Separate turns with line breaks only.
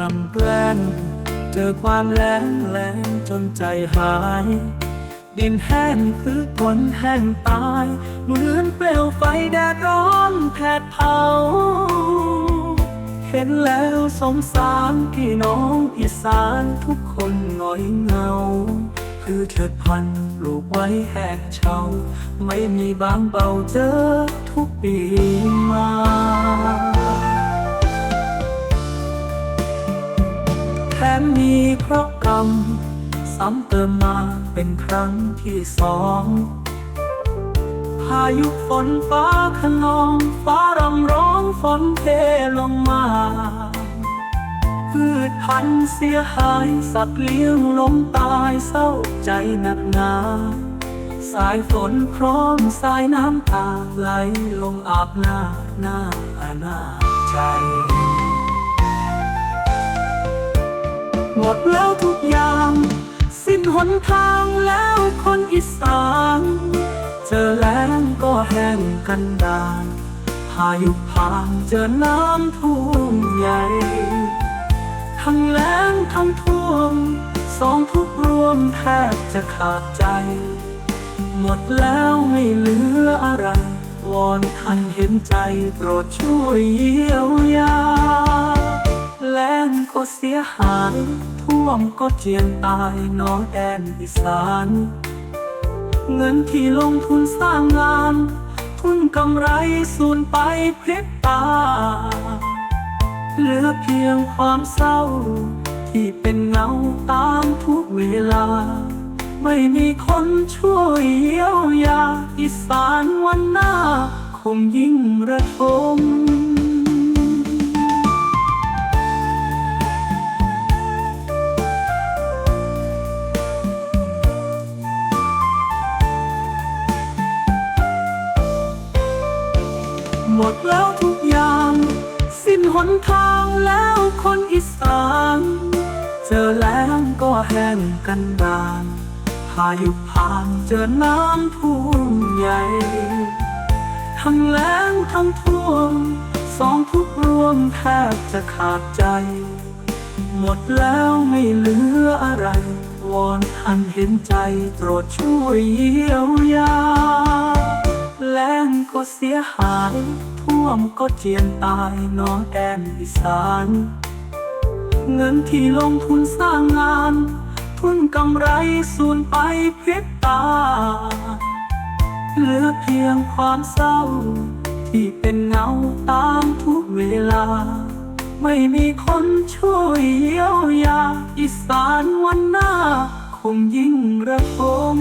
ลำแกล้งเจอความแล้งแล้งจนใจหาย ดินแห้งคือคนแห้งตาย เหมือนเปลวไฟแดดร้อนแผดเผา เห็นแล้วสงสารพี่น้องอีสานทุกคนหน่อยเงา คือเถิดพันปลูกไว้แห้งเฉาไม่มีบางเบาเจอทุกปีมา แถมมีเคราะกรรม ซ้ำเติมมาเป็นครั้งที่สองพายุฝนฟ้าขนองฟ้ารำร้องฝนเทลงมาพืชพันธุ์เสียหายสัตว์เลี้ยงล้มตายเศร้าใจหนักหนาสายฝนพร้อมสายน้ำตาไหลลงอาบหน้าหน้าอาณาใจ หมดแล้วทุกอย่าง สิ้นหนทางแล้วคนอีสานเจอแล้งก็แห้งกันดานพายุผ่านเจอน้ำท่วมใหญ่ ทั้งแล้งทั้งท่วม สองทุกรวมแทบจะขาดใจ หมดแล้วไม่เหลืออะไรวอนท่านเห็นใจโปรดช่วยเยียวยา แล้งก็เสียหาย ท่วมก็เจียนตายน้องแดนอีสาน เงินที่ลงทุนสร้างงาน ทุนกำไรสูญไปพริบตา เหลือเพียงความเศร้า ที่เป็นเงาตามทุกเวลา ไม่มีคนช่วยเยียวยาอีสานวันหน้า คงยิ่งระทม หมดแล้วทุกอย่าง สิ้นหนทางแล้วคนอีสานเจอแล้งก็แห้งกันดานพายุผ่านเจอน้ำท่วมใหญ่ ทั้งแล้งทั้งท่วม สองทุกรวมแทบจะขาดใจ หมดแล้วไม่เหลืออะไร วอนท่านเห็นใจโปรดช่วยเยียวยา ก็เสียหาย ท่วมก็เจียนตายน้องแดนอีสาน เงินที่ลงทุนสร้างงาน ทุนกำไรสูญไปเพริบตา เหลือเพียงความเศร้า ที่เป็นเงาตามทุกเวลา ไม่มีคนช่วยเยียวยา อีสานวันหน้า คงยิ่งระทม